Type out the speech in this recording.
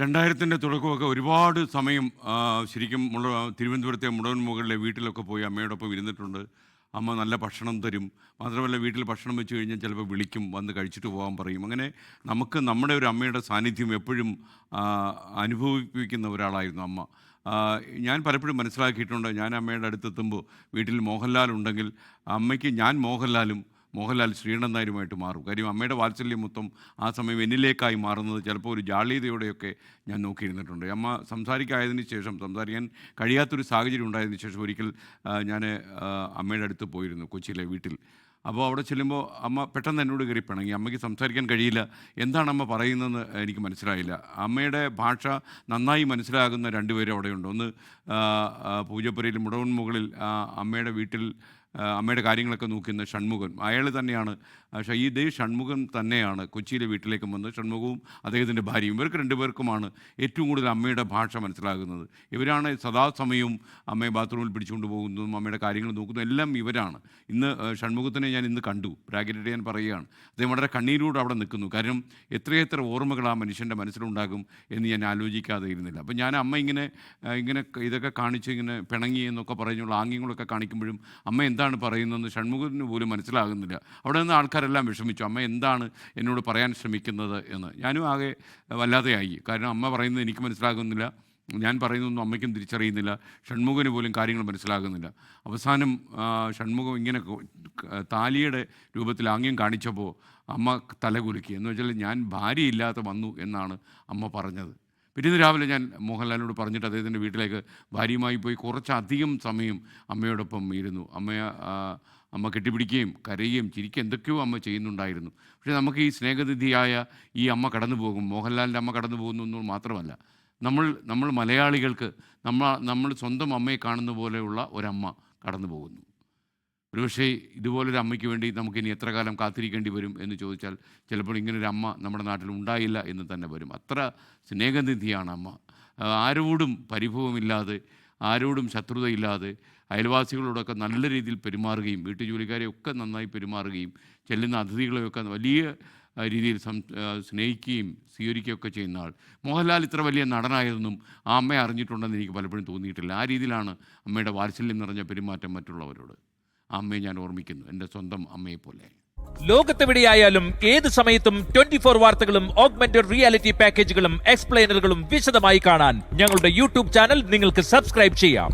രണ്ടായിരത്തിന്റെ തുടക്കമൊക്കെ ഒരുപാട് സമയം ശരിക്കും മുള തിരുവനന്തപുരത്തെ മുടവൻ മുകളിലെ വീട്ടിലൊക്കെ പോയി അമ്മയോടൊപ്പം ഇരുന്നിട്ടുണ്ട്. അമ്മ നല്ല ഭക്ഷണം തരും. മാത്രമല്ല വീട്ടിൽ ഭക്ഷണം വെച്ച് കഴിഞ്ഞാൽ ചിലപ്പോൾ വിളിക്കും വന്ന് കഴിച്ചിട്ട് പോകാൻ പറയും. അങ്ങനെ നമുക്ക് നമ്മുടെ ഒരു അമ്മയുടെ സാന്നിധ്യം എപ്പോഴും അനുഭവിപ്പിക്കുന്ന ഒരാളായിരുന്നു അമ്മ. ഞാൻ പലപ്പോഴും മനസ്സിലാക്കിയിട്ടുണ്ട്. ഞാൻ അമ്മയുടെ അടുത്തെത്തുമ്പോൾ വീട്ടിൽ മോഹൻലാൽ ഉണ്ടെങ്കിൽ അമ്മയ്ക്ക് ഞാൻ മോഹൻലാലും മോഹൻലാൽ ശ്രീകണ്ഠൻ മാറും. കാര്യം അമ്മയുടെ വാത്സല്യം മൊത്തം ആ സമയം എന്നിലേക്കായി മാറുന്നത് ചിലപ്പോൾ ഒരു ജാളീതയോടെയൊക്കെ ഞാൻ നോക്കിയിരുന്നിട്ടുണ്ട്. അമ്മ സംസാരിക്കായതിനു ശേഷം സംസാരിക്കാൻ കഴിയാത്തൊരു സാഹചര്യം ഉണ്ടായതിനു ശേഷം ഒരിക്കൽ ഞാൻ അമ്മയുടെ അടുത്ത് പോയിരുന്നു കൊച്ചിയിലെ വീട്ടിൽ. അപ്പോൾ അവിടെ ചെല്ലുമ്പോൾ അമ്മ പെട്ടെന്ന് എന്നോട് കയറി പിണങ്ങി. അമ്മയ്ക്ക് സംസാരിക്കാൻ കഴിയില്ല. എന്താണ് അമ്മ പറയുന്നതെന്ന് എനിക്ക് മനസ്സിലായില്ല. അമ്മയുടെ ഭാഷ നന്നായി മനസ്സിലാകുന്ന രണ്ടുപേരും അവിടെയുണ്ട്. ഒന്ന് പൂജപ്പുരയിൽ മുടവൻ മുകളിൽ അമ്മയുടെ വീട്ടിൽ അമ്മയുടെ കാര്യങ്ങളൊക്കെ നോക്കുന്ന ഷൺമുഖൻ. അയാൾ തന്നെയാണ് ഷ- ഇതേ ഷൺമുഖൻ തന്നെയാണ് കൊച്ചിയിലെ വീട്ടിലേക്ക് വന്ന് ഷൺമുഖവും അദ്ദേഹത്തിന്റെ ഭാര്യയും. ഇവർക്ക് രണ്ടുപേർക്കുമാണ് ഏറ്റവും കൂടുതൽ അമ്മയുടെ ഭാഷ മനസ്സിലാകുന്നത്. ഇവരാണ് സദാസമയവും അമ്മയെ ബാത്റൂമിൽ പിടിച്ചുകൊണ്ട് പോകുന്നതും അമ്മയുടെ കാര്യങ്ങൾ നോക്കുന്നതും എല്ലാം ഇവരാണ്. ഇന്ന് ഷൺമുഖത്തിനെ ഞാൻ ഇന്ന് കണ്ടു. ബ്രാക്കറ്റിട്ട് ഞാൻ പറയുകയാണ്. അദ്ദേഹം വളരെ കണ്ണീരോട് അവിടെ നിൽക്കുന്നു. കാരണം എത്രയെത്ര ഓർമ്മകൾ ആ മനുഷ്യന്റെ മനസ്സിലുണ്ടാകും എന്ന് ഞാൻ ആലോചിക്കാതെ ഇരുന്നില്ല. അപ്പം ഞാൻ അമ്മ ഇങ്ങനെ ഇങ്ങനെ ഇതൊക്കെ കാണിച്ച് ഇങ്ങനെ പിണങ്ങി എന്നൊക്കെ പറഞ്ഞുള്ള ആംഗ്യങ്ങളൊക്കെ കാണിക്കുമ്പോഴും അമ്മ എന്താണ് പറയുന്നതെന്ന് ഷൺമുഖത്തിന് പോലും മനസ്സിലാകുന്നില്ല. അവിടെ നിന്ന് ആൾക്കാരെല്ലാം വിഷമിച്ചു. അമ്മ എന്താണ് എന്നോട് പറയാൻ ശ്രമിക്കുന്നത് എന്ന്. ഞാനും ആകെ വല്ലാതെയായി. കാരണം അമ്മ പറയുന്നത് എനിക്ക് മനസ്സിലാകുന്നില്ല. ഞാൻ പറയുന്നതൊന്നും അമ്മയ്ക്കും തിരിച്ചറിയുന്നില്ല. ഷൺമുഖന് പോലും കാര്യങ്ങൾ മനസ്സിലാകുന്നില്ല. അവസാനം ഷൺമുഖം ഇങ്ങനെ താലിയുടെ രൂപത്തിൽ ആംഗ്യം കാണിച്ചപ്പോൾ അമ്മ തലകുലുക്കി. എന്ന് വെച്ചാൽ ഞാൻ ഭാര്യയില്ലാതെ വന്നു എന്നാണ് അമ്മ പറഞ്ഞത്. പിറ്റേന്ന് രാവിലെ ഞാൻ മോഹൻലാലിനോട് പറഞ്ഞിട്ട് അദ്ദേഹത്തിന്റെ വീട്ടിലേക്ക് ഭാര്യയുമായി പോയി കുറച്ചധികം സമയം അമ്മയോടൊപ്പം ഇരുന്നു. അമ്മ അമ്മ കെട്ടിപ്പിടിക്കുകയും കരയുകയും ചിരിക്കുകയും എന്തൊക്കെയോ അമ്മ ചെയ്യുന്നുണ്ടായിരുന്നു. പക്ഷേ നമുക്ക് ഈ സ്നേഹനിധിയായ ഈ അമ്മ കടന്നു പോകും മോഹൻലാലിന്റെ അമ്മ കടന്നു പോകുന്നു എന്ന് മാത്രമല്ല നമ്മൾ നമ്മൾ മലയാളികൾക്ക് നമ്മൾ നമ്മൾ സ്വന്തം അമ്മയെ കാണുന്ന പോലെയുള്ള ഒരമ്മ കടന്നു പോകുന്നു. ഒരുപക്ഷേ ഇതുപോലൊരു അമ്മയ്ക്ക് വേണ്ടി നമുക്ക് ഇനി എത്ര കാലം കാത്തിരിക്കേണ്ടി വരും എന്ന് ചോദിച്ചാൽ ചിലപ്പോൾ ഇങ്ങനൊരു അമ്മ നമ്മുടെ നാട്ടിൽ ഉണ്ടായില്ല എന്ന് തന്നെ വരും. അത്ര സ്നേഹനിധിയാണ് അമ്മ. ആരോടും പരിഭവമില്ലാതെ ആരോടും ശത്രുതയില്ലാതെ അയൽവാസികളോടൊക്കെ നല്ല രീതിയിൽ പെരുമാറുകയും വീട്ടുജോലിക്കാരെയൊക്കെ നന്നായി പെരുമാറുകയും ചെല്ലുന്ന അതിഥികളെയൊക്കെ വലിയ രീതിയിൽ സം സ്നേഹിക്കുകയും സ്വീകരിക്കുകയൊക്കെ ചെയ്യുന്ന ആൾ. മോഹൻലാൽ ഇത്ര വലിയ നടനായതൊന്നും ആ അമ്മയെ അറിഞ്ഞിട്ടുണ്ടെന്ന് എനിക്ക് പലപ്പോഴും തോന്നിയിട്ടില്ല. ആ രീതിയിലാണ് അമ്മയുടെ വാത്സല്യം നിറഞ്ഞ പെരുമാറ്റം മറ്റുള്ളവരോട്. അമ്മയെ ഞാൻ ഓർമ്മിക്കുന്നു എന്റെ സ്വന്തം അമ്മയെ പോലെ ലോകത്തെവിടെയായാലും ഏത് സമയത്തും ട്വന്റി ഫോർ വാർത്തകളും ഓഗ്മെന്റഡ് റിയാലിറ്റി പാക്കേജുകളും എക്സ്പ്ലെയിനറുകളും വിശദമായി കാണാൻ ഞങ്ങളുടെ യൂട്യൂബ് ചാനൽ നിങ്ങൾക്ക് സബ്സ്ക്രൈബ് ചെയ്യാം.